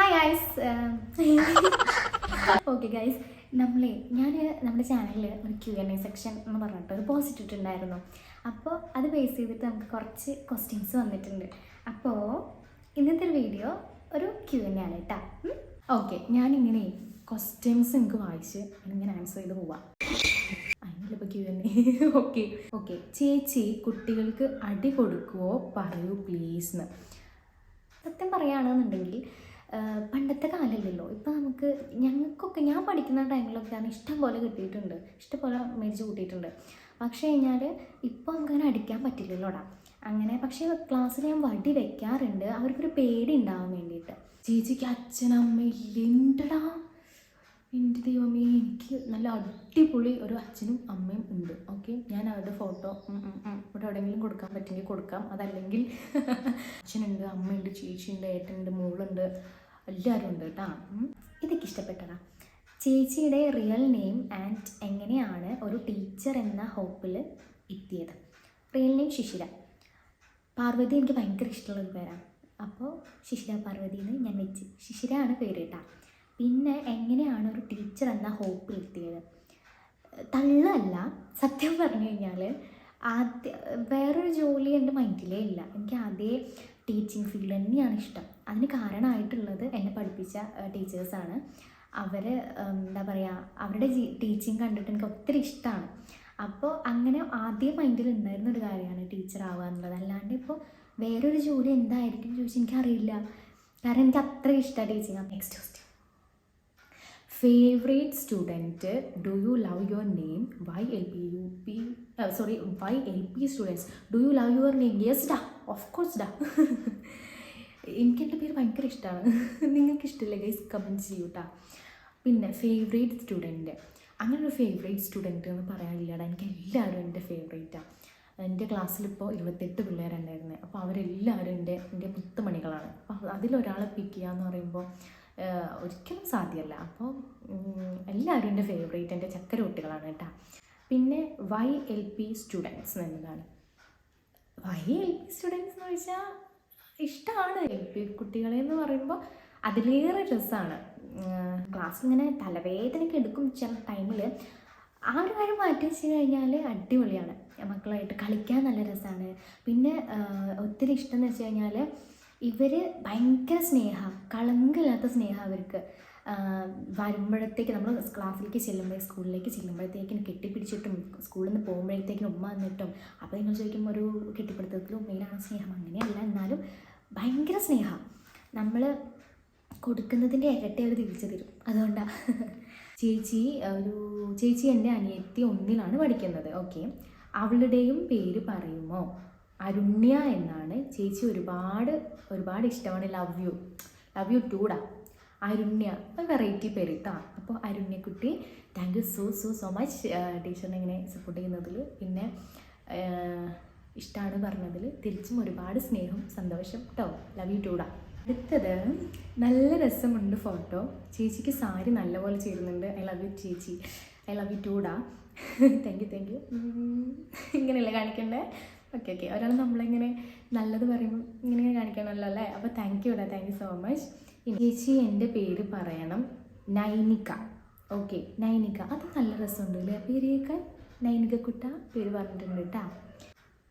Hi guys okay guys നമ്മളെ ഞാൻ നമ്മുടെ ചാനലിൽ ഒരു ക്യു എൻ എ സെക്ഷൻ എന്ന് പറഞ്ഞിട്ട് ഒരു പോസ്റ്റ് ഇട്ടിട്ടുണ്ടായിരുന്നു. അപ്പോൾ അത് ബേസ് ചെയ്തിട്ട് നമുക്ക് കുറച്ച് ക്വസ്റ്റ്യൻസ് വന്നിട്ടുണ്ട്. അപ്പോൾ ഇന്നത്തെ ഒരു വീഡിയോ ഒരു ക്യു എൻ എ ആണ് കേട്ടോ. ഓക്കെ ഞാനിങ്ങനെ ക്വസ്റ്റ്യൻസ് എനിക്ക് വായിച്ച് ഇങ്ങനെ ആൻസർ ചെയ്ത് പോവാം. ഓക്കെ ഓക്കെ ചേച്ചി കുട്ടികൾക്ക് അടി കൊടുക്കുവോ പറയൂ പ്ലീസ് എന്ന്. സത്യം പറയുകയാണെന്നുണ്ടെങ്കിൽ പണ്ടത്തെ കാലമല്ലല്ലോ ഇപ്പം നമുക്ക് ഞങ്ങൾക്കൊക്കെ ഞാൻ പഠിക്കുന്ന ടൈമിലൊക്കെയാണ് ഇഷ്ടം പോലെ കിട്ടിയിട്ടുണ്ട്. ഇഷ്ടം പോലെ മേടിച്ച് കൂട്ടിയിട്ടുണ്ട്. പക്ഷേ കഴിഞ്ഞാൽ ഇപ്പോൾ നമുക്കങ്ങനെ അടിക്കാൻ പറ്റില്ലല്ലോടാ. അങ്ങനെ പക്ഷേ ക്ലാസ്സിൽ ഞാൻ വടി വെക്കാറുണ്ട്. അവർക്കൊരു പേടി ഉണ്ടാവാൻ വേണ്ടിയിട്ട്. ചേച്ചിക്ക് അച്ഛനമ്മ ഇല്ലണ്ടടാ എന്റെ ദൈവമേ എനിക്ക് നല്ല അടിപൊളി ഒരു അച്ഛനും അമ്മയും ഉണ്ട്. ഓക്കെ ഞാൻ അവരുടെ ഫോട്ടോ ഇവിടെ എവിടെയെങ്കിലും കൊടുക്കാൻ പറ്റുമെങ്കിൽ കൊടുക്കാം. അതല്ലെങ്കിൽ അച്ഛനുണ്ട് അമ്മയുണ്ട് ചേച്ചിയുണ്ട് ഏട്ടനുണ്ട് മോളുണ്ട് എല്ലാവരും ഉണ്ട് കേട്ടോ. ഇതൊക്കെ ഇഷ്ടപ്പെട്ടതാ. ചേച്ചിയുടെ റിയൽ നെയിം ആൻഡ് എങ്ങനെയാണ് ഒരു ടീച്ചർ എന്ന ഹോപ്പിൽ എത്തിയത്? Real name ശിശിര. പാർവതി എനിക്ക് ഭയങ്കര ഇഷ്ടമുള്ള ഒരു പേരാണ് അപ്പോൾ ശിശിര പാർവതി എന്ന് ഞാൻ വെച്ച്. ശിശിരയാണ് പേര് കേട്ടോ. പിന്നെ എങ്ങനെയാണ് ഒരു ടീച്ചർ എന്ന ഹോപ്പിൽ എത്തിയത് തള്ളല്ല സത്യം പറഞ്ഞു കഴിഞ്ഞാൽ ആദ്യ വേറൊരു ജോലി എന്റെ മൈൻഡിലേ ഇല്ല. എനിക്ക് ആദ്യമേ ടീച്ചിങ് ഫീൽഡ് തന്നെയാണ് ഇഷ്ടം. അതിന് കാരണമായിട്ടുള്ളത് എന്നെ പഠിപ്പിച്ച ടീച്ചേഴ്സാണ് അവർ എന്താ പറയുക അവരുടെ ജീ ടീച്ചിങ് കണ്ടിട്ട് എനിക്ക് ഒത്തിരി ഇഷ്ടമാണ് അപ്പോൾ അങ്ങനെ ആദ്യം മൈൻഡിൽ ഉണ്ടായിരുന്ന ഒരു കാര്യമാണ് ടീച്ചർ ആവുക എന്നുള്ളത്. അല്ലാണ്ട് ഇപ്പോൾ വേറൊരു ജോലി എന്തായിരിക്കും ചോദിച്ചാൽ എനിക്കറിയില്ല. കാരണം എനിക്ക് അത്ര ഇഷ്ടമാണ് teaching next question favourite student do you love your name Y L P U P sorry Y L P students do you love your name yes ഡാ ഓഫ് കോഴ്സ് ഡാ എനിക്ക് എന്റെ പേര് ഭയങ്കര ഇഷ്ടമാണ് നിങ്ങൾക്ക് ഇഷ്ടമില്ല ഗൈസ് കമന്റ് ചെയ്യൂ കേട്ടോ പിന്നെ ഫേവറേറ്റ് സ്റ്റുഡന്റ് അങ്ങനെ ഒരു ഫേവറേറ്റ് സ്റ്റുഡന്റ് എന്ന് പറയാനില്ലടാ. എനിക്ക് എല്ലാവരും എന്റെ ഫേവറേറ്റാണ് എന്റെ ക്ലാസ്സിലിപ്പോൾ ഇരുപത്തെട്ട് പിള്ളേരുണ്ടായിരുന്നത് അപ്പോൾ അവരെല്ലാവരും എന്റെ എന്റെ പുത്തുമണികളാണ്. അപ്പോൾ അതിലൊരാളെ പിക്ക് ചെയ്യുക എന്ന് പറയുമ്പോൾ ഒരിക്കലും സാധ്യമല്ല. അപ്പോൾ എല്ലാവരും എന്റെ ഫേവറേറ്റ് എന്റെ ചക്കര കുട്ടികളാണ് കേട്ടോ. പിന്നെ വൈ എൽ പി സ്റ്റുഡൻസ് എന്നതാണ്. വൈ എൽ പി സ്റ്റുഡൻസ് എന്ന് വെച്ചാൽ ഇഷ്ടമാണ് എൽ പി കുട്ടികളെ എന്ന് പറയുമ്പോൾ അതിലേറെ രസമാണ് ക്ലാസ് ഇങ്ങനെ തലവേദനയ്ക്ക് എടുക്കും ചില ടൈമിൽ ആ ഒരു കാര്യം മാറ്റി വെച്ച് കഴിഞ്ഞാൽ അടിപൊളിയാണ്. മക്കളായിട്ട് കളിക്കാൻ നല്ല രസമാണ് പിന്നെ ഒത്തിരി ഇഷ്ടം എന്ന് വെച്ച് കഴിഞ്ഞാൽ ഇവർ ഭയങ്കര സ്നേഹം കളങ്കില്ലാത്ത സ്നേഹം അവർക്ക്. വരുമ്പോഴത്തേക്ക് നമ്മൾ ക്ലാസ്സിലേക്ക് ചെല്ലുമ്പോൾ സ്കൂളിലേക്ക് ചെല്ലുമ്പോഴത്തേക്കും കെട്ടിപ്പിടിച്ചിട്ടും സ്കൂളിൽ നിന്ന് പോകുമ്പോഴത്തേക്കും ഉമ്മ വന്നിട്ടും അപ്പോൾ നിങ്ങൾ ചോദിക്കും ഒരു കെട്ടിപ്പിടുത്തത്തിൽ ഉമ്മയിലാണ് സ്നേഹം? അങ്ങനെയല്ല എന്നാലും ഭയങ്കര സ്നേഹം. നമ്മൾ കൊടുക്കുന്നതിന്റെ ഇരട്ടി അവർ തിരിച്ചു തരും. അതുകൊണ്ടാണ് ചേച്ചി ഒരു ചേച്ചി എന്റെ അനിയത്തി ഒന്നിലാണ് പഠിക്കുന്നത്. ഓക്കെ. അവളുടെയും പേര് പറയുമോ? അരുണ്യ എന്നാണ്. ചേച്ചി ഒരുപാട് ഒരുപാട് ഇഷ്ടമാണ്. ലവ് യു ലവ് യു ടൂടാ അരുണ്യ ഒരു വെറൈറ്റി പേര് അപ്പോൾ അരുണ്യക്കുട്ടി thank you so so so much ടീച്ചറിനെ ഇങ്ങനെ സപ്പോർട്ട് ചെയ്യുന്നതിൽ. പിന്നെ ഇഷ്ടമാണ് പറഞ്ഞതിൽ. തിരിച്ചും ഒരുപാട് സ്നേഹം സന്തോഷം കേട്ടോ ലവ് യു ടൂടാ അടുത്തത് നല്ല രസമുണ്ട് ഫോട്ടോ ചേച്ചിക്ക് സാരി നല്ലപോലെ ചേരുന്നുണ്ട്. ഐ ലവ് യു ചേച്ചി. ഐ ലവ് യു ടൂടാ താങ്ക് യു താങ്ക് യു ഇങ്ങനെയല്ലേ കാണിക്കണ്ടേ? ഓക്കെ ഓക്കെ ഒരാൾ നമ്മളിങ്ങനെ നല്ലത് പറയുമ്പോൾ ഇങ്ങനെ കാണിക്കണമല്ലോ അല്ലേ? അപ്പോൾ thank you thank you so much ചേച്ചി എന്റെ പേര് പറയണം. നൈനിക. ഓക്കെ നൈനിക. അത് നല്ല രസമുണ്ട് അല്ലേ? പേര് കേൾക്കാൻ നൈനിക കുട്ട പേര് പറഞ്ഞിട്ടുണ്ട് കേട്ടോ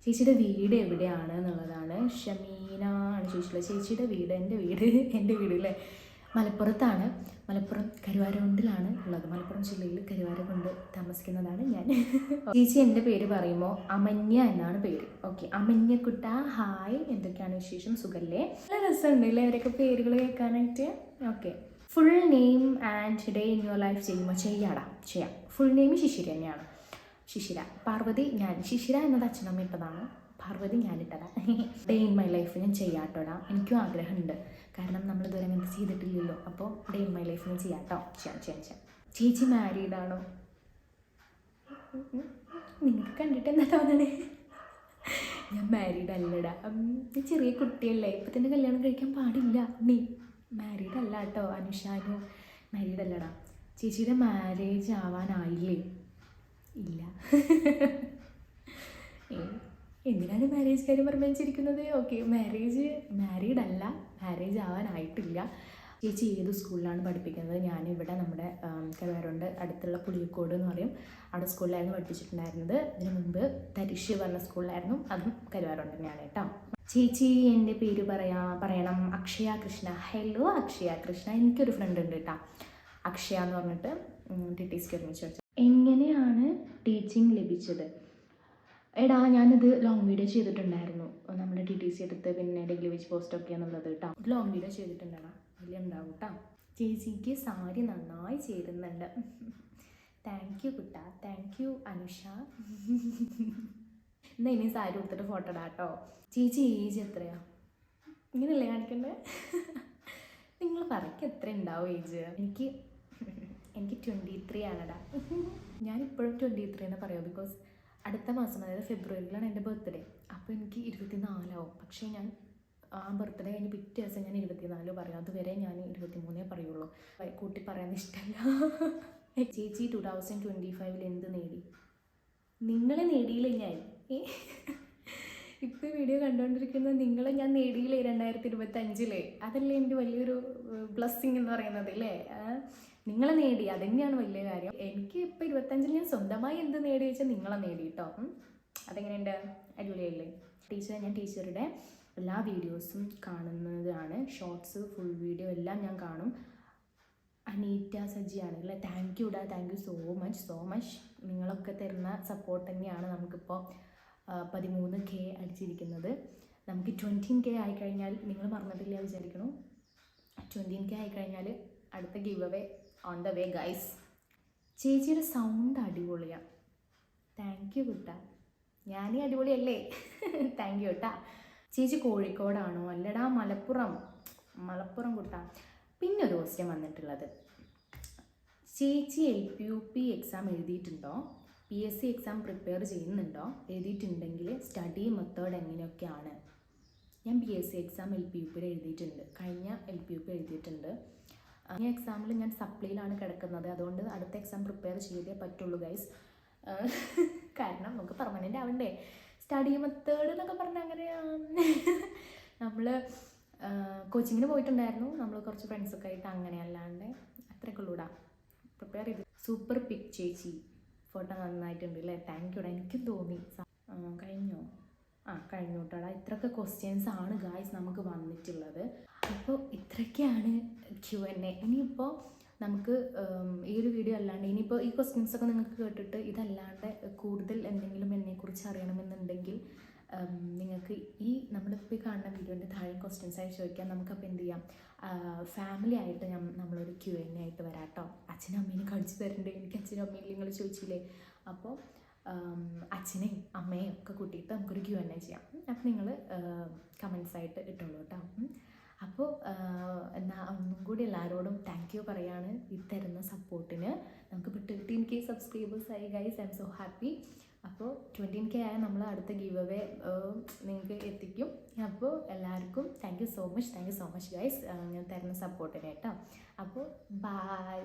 ചേച്ചിയുടെ വീട് എവിടെയാണ് എന്നുള്ളതാണ് ഷമീന ആണ് ചോദിച്ചിട്ടുള്ളത്. ചേച്ചിയുടെ വീട് എന്റെ വീട് എന്റെ വീട് അല്ലേ? മലപ്പുറത്താണ്. മലപ്പുറം കരുവാരകുണ്ടിലാണ് ഉള്ളത്. മലപ്പുറം ജില്ലയിൽ കരുവാരകുണ്ട് താമസിക്കുന്നതാണ് ഞാൻ. ചേച്ചി എന്റെ പേര് പറയുമ്പോൾ അമന്യ എന്നാണ് പേര്. ഓക്കെ. അമന്യക്കുട്ട ഹായ്. എന്തൊക്കെയാണ് വിശേഷം? സുഖല്ലേ? നല്ല രസമുണ്ട് അല്ലേ? അവരൊക്കെ പേരുകൾ കേൾക്കാനായിട്ട്. Okay. Full name and day in your life ചെയ്യുമ്പോൾ ചെയ്യാടാ. ചെയ്യാം. ഫുൾ നെയിം ശിശിര തന്നെയാണ്. ശിശിര. പാർവതി ഞാൻ ശിശിര എന്നത് അച്ഛനമ്മ ഇട്ടതാണ്. പാർവതി ഞാനിട്ടതാ. ഡേ ഇൻ മൈ ലൈഫ് ഞാൻ ചെയ്യാട്ടോടാ. എനിക്കും ആഗ്രഹമുണ്ട്. കാരണം നമ്മൾ ഇതുവരെ അങ്ങനത്തെ ചെയ്തിട്ടില്ലല്ലോ. അപ്പോൾ ഡേ ഇൻ മൈ ലൈഫ് ഞാൻ ചെയ്യാട്ടോ. ചെയ്യാം ചെയ്യാം ചെയ്യാം. ചേച്ചി മാരീഡാണോ നിങ്ങൾക്ക് കണ്ടിട്ട് എന്താ തോന്നണേ? ഞാൻ മാരീഡ് അല്ലടാ. ഞാൻ ചെറിയ കുട്ടിയല്ലേ. ഇപ്പം തന്നെ കല്യാണം കഴിക്കാൻ പാടില്ല. നീ മാരീഡ് അല്ല കേട്ടോ. അനുഷാനു മാരീഡ് അല്ലടാ. ചേച്ചിയുടെ മാരേജ് ആവാനായില്ലേ? ഇല്ല. എന്തിനാണ് മാരേജ് കാര്യം പറഞ്ഞിരിക്കുന്നത് ഓക്കെ മാരേജ് മാരീഡ് അല്ല മാരേജ് ആവാനായിട്ടില്ല. ചേച്ചി ഏത് സ്കൂളിലാണ് പഠിപ്പിക്കുന്നത്? ഞാനിവിടെ നമ്മുടെ കരുവാരുണ്ട് അടുത്തുള്ള പുളിയക്കോട് എന്ന് പറയും. അവിടെ സ്കൂളിലായിരുന്നു പഠിപ്പിച്ചിട്ടുണ്ടായിരുന്നത്. അതിന് മുമ്പ് തരിശ് പറഞ്ഞ സ്കൂളിലായിരുന്നു അതും കരുവാരുണ്ട് തന്നെയാണ് കേട്ടോ. ചേച്ചി എന്റെ പേര് പറയാ പറയണം. അക്ഷയ കൃഷ്ണ. ഹലോ അക്ഷയ കൃഷ്ണ. എനിക്കൊരു ഫ്രണ്ട് ഉണ്ട് കേട്ടോ. അക്ഷയ എന്ന് പറഞ്ഞിട്ട് ടി ടി ഒരുമിച്ച് എങ്ങനെയാണ് ടീച്ചിങ് ലഭിച്ചത്? എടാ ഞാനിത് ലോങ് വീഡിയോ ചെയ്തിട്ടുണ്ടായിരുന്നു. നമ്മുടെ ടി ടി സി എടുത്ത് പിന്നെ ഡെയിലി വെച്ച് പോസ്റ്റ് ഒക്കെ എന്നുള്ളത് കേട്ടോ ലോങ് വീഡിയോ ചെയ്തിട്ടുണ്ടാടാ. അതിൽ ഉണ്ടാവും കേട്ടോ ചേച്ചിക്ക് സാരി നന്നായി ചേരുന്നുണ്ട്. താങ്ക് യു കുട്ട. Thank you Anusha. എന്നാ ഇനി സാരി കൊടുത്തിട്ട് ഫോട്ടോ ഇടാം കേട്ടോ ചേച്ചി ഏജ് എത്രയാ? ഇങ്ങനെയല്ലേ കാണിക്കണ്ടേ നിങ്ങൾ പറയ്ക്ക് എത്ര ഉണ്ടാവും ഏജ് എനിക്ക് എനിക്ക് ട്വന്റി ത്രീ ആണടാ. ഞാനിപ്പോഴും ട്വന്റി ത്രീ എന്ന് പറയാം ബിക്കോസ് അടുത്ത മാസം അതായത് ഫെബ്രുവരിയിലാണ് എന്റെ ബർത്ത്ഡേ. അപ്പോൾ എനിക്ക് ഇരുപത്തി നാലാവും പക്ഷേ ഞാൻ ആ ബർത്ത്ഡേ കഴിഞ്ഞ് പിറ്റേ ദിവസം ഞാൻ ഇരുപത്തിനാല് പറയും. അതുവരെ ഞാൻ ഇരുപത്തി മൂന്നേ പറയുള്ളൂ. കൂട്ടി പറയാൻ ഇഷ്ടമല്ല ചേച്ചി ടു തൗസൻഡ് ട്വന്റി ഫൈവിൽ എന്ത് നേടി? നിങ്ങളെ നേടിയില്ല ഞാൻ? ഇപ്പോൾ ഇപ്പൊ വീഡിയോ കണ്ടുകൊണ്ടിരിക്കുന്നത് നിങ്ങളെ ഞാൻ നേടിയില്ലേ രണ്ടായിരത്തി ഇരുപത്തി അഞ്ചിലെ അതല്ലേ എന്റെ വലിയൊരു ബ്ലസ്സിങ് എന്ന് പറയുന്നത് അല്ലേ ആ, നിങ്ങളെ നേടി അതന്നെയാണ് വലിയ കാര്യം? എനിക്ക് ഇപ്പൊ ഇരുപത്തഞ്ചിൽ ഞാൻ സ്വന്തമായി എന്ത് നേടി വെച്ചാൽ നിങ്ങളെ നേടി കേട്ടോ. അതെങ്ങനെയുണ്ട്? അടിപൊളിയല്ലേ? ടീച്ചർ ഞാൻ ടീച്ചറുടെ എല്ലാ വീഡിയോസും കാണുന്നതാണ്. ഷോർട്സ് ഫുൾ വീഡിയോ എല്ലാം ഞാൻ കാണും. അനീറ്റ സജിയാണ്. അല്ലേ? താങ്ക് യു ഡാ. Thank you so much so much നിങ്ങളൊക്കെ തരുന്ന സപ്പോർട്ട് തന്നെയാണ് നമുക്കിപ്പോൾ പതിമൂന്ന് കെ അടിച്ചിരിക്കുന്നത്. നമുക്ക് ട്വന്റീൻ കെ ആയിക്കഴിഞ്ഞാൽ നിങ്ങൾ മറന്നിട്ടില്ല വിചാരിക്കണു. ട്വന്റീൻ കെ ആയിക്കഴിഞ്ഞാൽ അടുത്ത giveaway on the way guys ചേച്ചിയുടെ സൗണ്ട് അടിപൊളിയാണ് താങ്ക് യു കുട്ട. ഞാനീ അടിപൊളിയല്ലേ? താങ്ക് യു കേട്ടാ. ചേച്ചി കോഴിക്കോടാണോ? അല്ലടാ മലപ്പുറം. മലപ്പുറം കുട്ടാ. പിന്നെ ഒരു ക്വസ്റ്റ്യൻ വന്നിട്ടുള്ളത്. ചേച്ചി L P U P exam എഴുതിയിട്ടുണ്ടോ? P S C exam prepare ചെയ്യുന്നുണ്ടോ? എഴുതിയിട്ടുണ്ടെങ്കിൽ സ്റ്റഡി മെത്തേഡ് എങ്ങനെയൊക്കെയാണ്? ഞാൻ P S C exam L P U പിയിൽ എഴുതിയിട്ടുണ്ട്. കഴിഞ്ഞ എൽ പി യു പി എഴുതിയിട്ടുണ്ട്. ഈ എക്സാമിൽ ഞാൻ സപ്ലിയിലാണ് കിടക്കുന്നത്. അതുകൊണ്ട് അടുത്ത എക്സാം പ്രിപ്പയർ ചെയ്തേ പറ്റുള്ളൂ ഗൈസ് കാരണം നമുക്ക് പെർമനന്റ് ആവണ്ടേ. സ്റ്റഡി മെത്തേഡ് എന്നൊക്കെ പറഞ്ഞാൽ അങ്ങനെ നമ്മൾ കോച്ചിങ്ങിന് പോയിട്ടുണ്ടായിരുന്നു. നമ്മൾ കുറച്ച് ഫ്രണ്ട്സൊക്കെ ആയിട്ട് അങ്ങനെ അല്ലാണ്ട്. അത്രയൊക്കെ ഉള്ളൂടാ. പ്രിപ്പയർ ചെയ്ത്. സൂപ്പർ പിക് ചേച്ചി. ഫോട്ടോ നന്നായിട്ടുണ്ട് അല്ലേ താങ്ക് യുടാ എനിക്കും തോന്നി. കഴിഞ്ഞോ? ആ കഴിഞ്ഞു കേട്ടോടാ ഇത്രയൊക്കെ ക്വസ്റ്റ്യൻസ് ആണ് ഗായ്സ് നമുക്ക് വന്നിട്ടുള്ളത്. അപ്പോൾ ഇത്രയൊക്കെയാണ് ക്യു എൻ എ. ഇനിയിപ്പോൾ നമുക്ക് ഈ ഒരു വീഡിയോ അല്ലാണ്ട് ഇനിയിപ്പോൾ ഈ ക്വസ്റ്റ്യൻസ് ഒക്കെ നിങ്ങൾക്ക് കേട്ടിട്ട് ഇതല്ലാണ്ട് കൂടുതൽ എന്തെങ്കിലും എന്നെക്കുറിച്ച് അറിയണമെന്നുണ്ടെങ്കിൽ നിങ്ങൾക്ക് ഈ നമ്മളിപ്പോൾ ഈ കാണുന്ന വീഡിയോന്റെ താഴെ ക്വസ്റ്റ്യൻസ് ആയി ചോദിക്കാം നമുക്കപ്പോൾ എന്ത് ചെയ്യാം? ഫാമിലി ആയിട്ട് ഞാൻ നമ്മളൊരു ക്യു എൻ എ ആയിട്ട് വരാം കേട്ടോ അച്ഛനും അമ്മേനെ കാണിച്ചു തരണ്ടേ. എനിക്ക് അച്ഛനും അമ്മയും നിങ്ങൾ ചോദിച്ചില്ലേ? അപ്പോൾ അച്ഛനെയും അമ്മയും ഒക്കെ കൂട്ടിയിട്ട് നമുക്കൊരു ക്യു എൻ എ ചെയ്യാം. അപ്പോൾ നിങ്ങൾ കമൻസ് ആയിട്ട് ഇട്ടോളൂ കേട്ടോ. അപ്പോൾ എന്നാൽ ഒന്നും കൂടി എല്ലാവരോടും താങ്ക് യു പറയാണ്. ഈ തരുന്ന സപ്പോർട്ടിന് നമുക്ക് ഇപ്പോൾ തേർട്ടീൻ കെ സബ്സ്ക്രൈബേഴ്സ് ആയി guys I'm so happy അപ്പോൾ ട്വന്റീൻ കെ ആയ നമ്മൾ അടുത്ത ഗീവ് അവേ നിങ്ങൾക്ക് എത്തിക്കും. അപ്പോൾ എല്ലാവർക്കും thank you so much thank you so much guys ഞാൻ തരുന്ന സപ്പോർട്ടിന് കേട്ടോ. അപ്പോൾ ബൈ